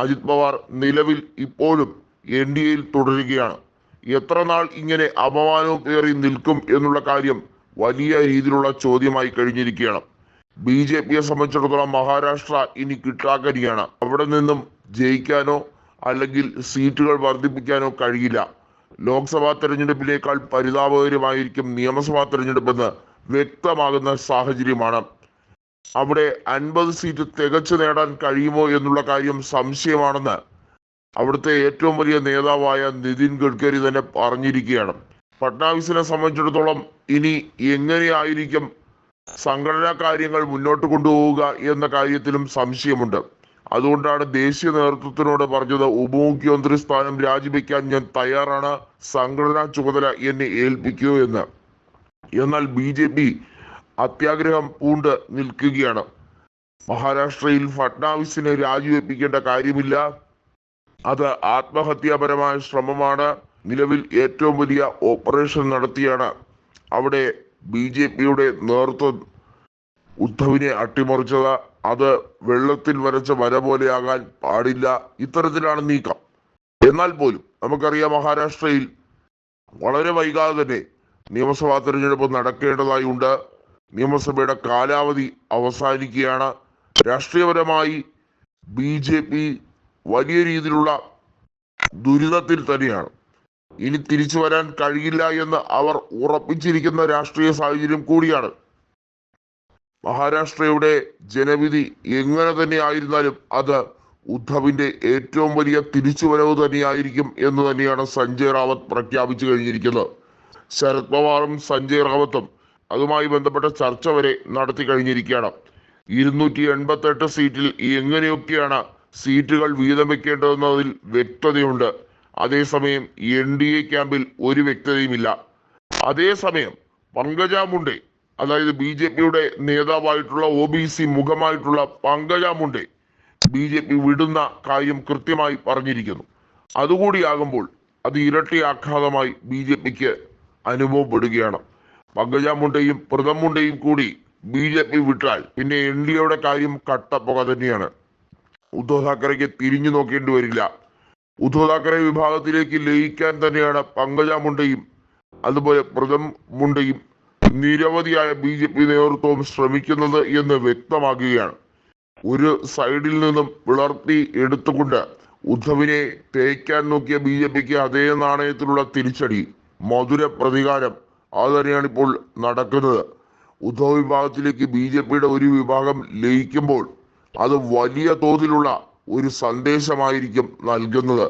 അജിത് പവാർ നിലവിൽ ഇപ്പോഴും N D എയിൽ തുടരുകയാണ്. എത്ര നാൾ ഇങ്ങനെ അപമാനവും കയറി നിൽക്കും എന്നുള്ള കാര്യം വലിയ രീതിയിലുള്ള ചോദ്യമായി കഴിഞ്ഞിരിക്കുകയാണ്. ബി ജെ പിയെ സംബന്ധിച്ചിടത്തോളം മഹാരാഷ്ട്ര ഇനി കിട്ടാക്കരിയാണ് അവിടെ നിന്നും ജയിക്കാനോ അല്ലെങ്കിൽ സീറ്റുകൾ വർദ്ധിപ്പിക്കാനോ കഴിയില്ല. ലോക്സഭാ തെരഞ്ഞെടുപ്പിനേക്കാൾ പരിതാപകരമായിരിക്കും നിയമസഭാ തെരഞ്ഞെടുപ്പെന്ന് വ്യക്തമാകുന്ന സാഹചര്യമാണ് അവിടെ അൻപത് സീറ്റ് തികച്ചു നേടാൻ കഴിയുമോ എന്നുള്ള കാര്യം സംശയമാണെന്ന് അവിടുത്തെ ഏറ്റവും വലിയ നേതാവായ നിതിൻ ഗഡ്കരി തന്നെ പറഞ്ഞിരിക്കുകയാണ്. ഫട്നാവിസിനെ സംബന്ധിച്ചിടത്തോളം ഇനി എങ്ങനെയായിരിക്കും സംഘടനാ കാര്യങ്ങൾ മുന്നോട്ട് കൊണ്ടുപോവുക എന്ന കാര്യത്തിലും സംശയമുണ്ട്. അതുകൊണ്ടാണ് ദേശീയ നേതൃത്വത്തിനോട് പറഞ്ഞത് ഉപമുഖ്യമന്ത്രി സ്ഥാനം രാജിവെക്കാൻ ഞാൻ തയ്യാറാണ് സംഘടനാ ചുമതല എന്നെ ഏൽപ്പിക്കൂ എന്ന്. എന്നാൽ ബി ജെ പി അത്യാഗ്രഹം പൂണ്ട് നിൽക്കുകയാണ്. മഹാരാഷ്ട്രയിൽ ഫട്നാവിസിനെ രാജിവെപ്പിക്കേണ്ട കാര്യമില്ല. അത് ആത്മഹത്യാപരമായ ശ്രമമാണ്. നിലവിൽ ഏറ്റവും വലിയ ഓപ്പറേഷൻ നടത്തിയാണ് അവിടെ ബി ജെ പിയുടെ നേതൃത്വം ഉദ്ധവിനെ അട്ടിമറിച്ചത്. അത് വെള്ളത്തിൽ വരച്ച വര പോലെയാകാൻ പാടില്ല. ഇത്തരത്തിലാണ് നീക്കം. എന്നാൽ പോലും നമുക്കറിയാം മഹാരാഷ്ട്രയിൽ വളരെ വൈകാതെ തന്നെ നിയമസഭാ തെരഞ്ഞെടുപ്പ് നടക്കേണ്ടതായി ഉണ്ട് നിയമസഭയുടെ കാലാവധി അവസാനിക്കുകയാണ്. രാഷ്ട്രീയപരമായി ബി ജെ പി വലിയ രീതിയിലുള്ള ദുരിതത്തിൽ തന്നെയാണ്. ഇനി തിരിച്ചു വരാൻ കഴിയില്ല എന്ന് അവർ ഉറപ്പിച്ചിരിക്കുന്ന രാഷ്ട്രീയ സാഹചര്യം കൂടിയാണ്. മഹാരാഷ്ട്രയുടെ ജനവിധി എങ്ങനെ തന്നെ ആയിരുന്നാലും അത് ഉദ്ധവിന്റെ ഏറ്റവും വലിയ തിരിച്ചുവരവ് തന്നെയായിരിക്കും എന്ന് തന്നെയാണ് സഞ്ജയ് റാവത്ത് പ്രഖ്യാപിച്ചു കഴിഞ്ഞിരിക്കുന്നത്. ശരത് പവാറും സഞ്ജയ് റാവത്തും അതുമായി ബന്ധപ്പെട്ട ചർച്ച വരെ നടത്തി കഴിഞ്ഞിരിക്കുകയാണ്. ഇരുന്നൂറ്റി എൺപത്തെട്ട് സീറ്റിൽ എങ്ങനെയൊക്കെയാണ് സീറ്റുകൾ വീതം വെക്കേണ്ടതെന്നതിൽ വ്യക്തതയുണ്ട്. അതേസമയം എൻ ഡി എ ക്യാമ്പിൽ ഒരു വ്യക്തതയുമില്ല. അതേസമയം പങ്കജ മുണ്ടെ അതായത് ബി ജെ പിയുടെ നേതാവായിട്ടുള്ള O B C മുഖമായിട്ടുള്ള Pankaja Munde B J P വിടുന്ന കാര്യം കൃത്യമായി പറഞ്ഞിരിക്കുന്നു. അതുകൂടിയാകുമ്പോൾ അത് ഇരട്ടി ആഘാതമായി ബി ജെ പിക്ക് അനുഭവപ്പെടുകയാണ്. പങ്കജ മുണ്ടയും പ്രഥം മുണ്ടയും കൂടി ബി ജെ പി വിട്ടാൽ പിന്നെ എൻ ഡി എയുടെ കാര്യം കട്ടപ്പുക തന്നെയാണ്. ഉദ്ധവ് താക്കറെക്ക് തിരിഞ്ഞു നോക്കേണ്ടി വരില്ല. ഉദ്ധവ് താക്കറെ വിഭാഗത്തിലേക്ക് ലയിക്കാൻ തന്നെയാണ് പങ്കജ മുണ്ടയും അതുപോലെ പ്രഥം മുണ്ടയും നിരവധിയായ ബി ജെ പി നേതൃത്വവും ശ്രമിക്കുന്നത് എന്ന് വ്യക്തമാക്കുകയാണ്. ഒരു സൈഡിൽ നിന്നും പിളർത്തി എടുത്തുകൊണ്ട് ഉദ്ധവിനെ തേക്കാൻ നോക്കിയ ബി ജെ പിക്ക് അതേ നാണയത്തിലുള്ള തിരിച്ചടി. മധുര പ്രതികാരം അത് തന്നെയാണ് ഇപ്പോൾ നടക്കുന്നത്. ഉദ്ധവ് വിഭാഗത്തിലേക്ക് ബി ജെ പിയുടെ ഒരു വിഭാഗം ലയിക്കുമ്പോൾ അത് വലിയ തോതിലുള്ള ഒരു സന്ദേശമായിരിക്കും നൽകുന്നത്.